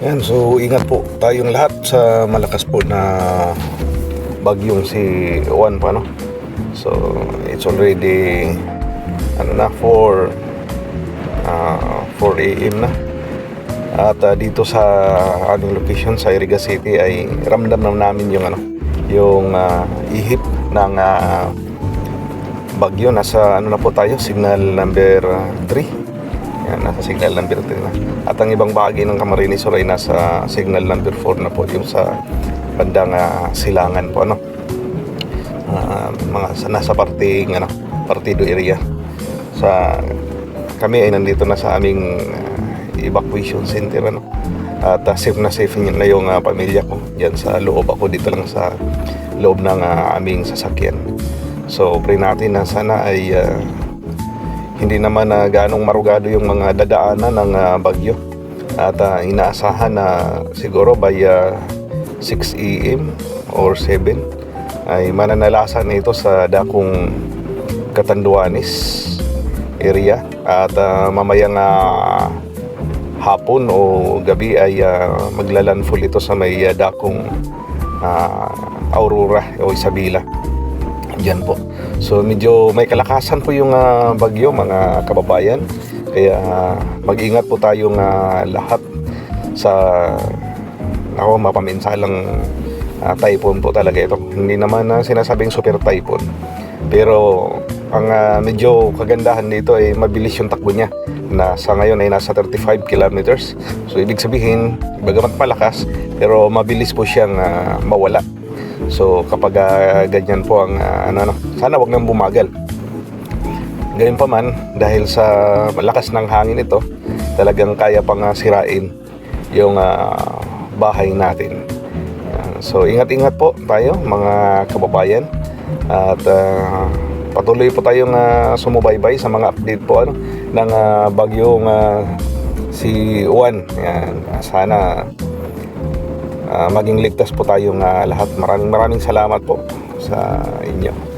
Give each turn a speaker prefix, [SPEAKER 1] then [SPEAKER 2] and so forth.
[SPEAKER 1] Yan, so ingat po tayong lahat sa malakas po na bagyong si Juan pa no. So it's already ano na 4 ah 4 AM na. At ah, dito sa aming location sa Iriga City ay ramdam na namin yung ano yung ah, ihip ng ah, bagyo nasa ano na po tayo signal number 3 yan, nasa signal number 3 na. At ang ibang bahagi ng Camarines Sur ay nasa signal number 4 na po yung sa bandang ah, silangan po ano. Ah, mga sa, nasa parting ano, partido area. Sa kami ay nandito na sa aming ah, evacuation center ano. At ah, safe na safe na yung ah, pamilya ko diyan sa loob ako dito lang sa loob ng ah, aming sasakyan. So pray natin na sana ay ah, hindi naman na ganong marugado yung mga dadaanan ng ah, bagyo. At ah, inaasahan na siguro by ah, 6 AM or 7 ay mananalasan na ito sa dakong Katanduanes area. At ah, mamayang ah, hapon o gabi ay ah, maglalandfall ito sa may ah, dakong ah, Aurora o Isabela. Diyan po. So medyo may kalakasan po yung ah, bagyo mga kababayan. Kaya ah, mag-ingat po tayong ah, lahat sa ako mapaminsalang uh, typhoon po talaga ito. Hindi naman na sinasabing super typhoon. Pero ang ah, medyo kagandahan dito ay mabilis yung takbo niya na sa ngayon ay nasa 35 kilometers. So ibig sabihin, bagamat malakas, pero mabilis po siyang ah, mawala. So kapag ah, ganyan po ang ah, ano, ano, sana wag nang bumagal. Ganyan pa man, dahil sa malakas ng hangin ito, talagang kaya pang ah, sirain yung ah, bahay natin. Yan. So ingat-ingat po tayo mga kababayan at ah, patuloy po tayong ah, sumubaybay sa mga update po ano, ng ah, bagyong ah, si Juan. Yan. Sana Ah, maging ligtas po tayong ah, lahat. Maraming maraming salamat po sa inyo.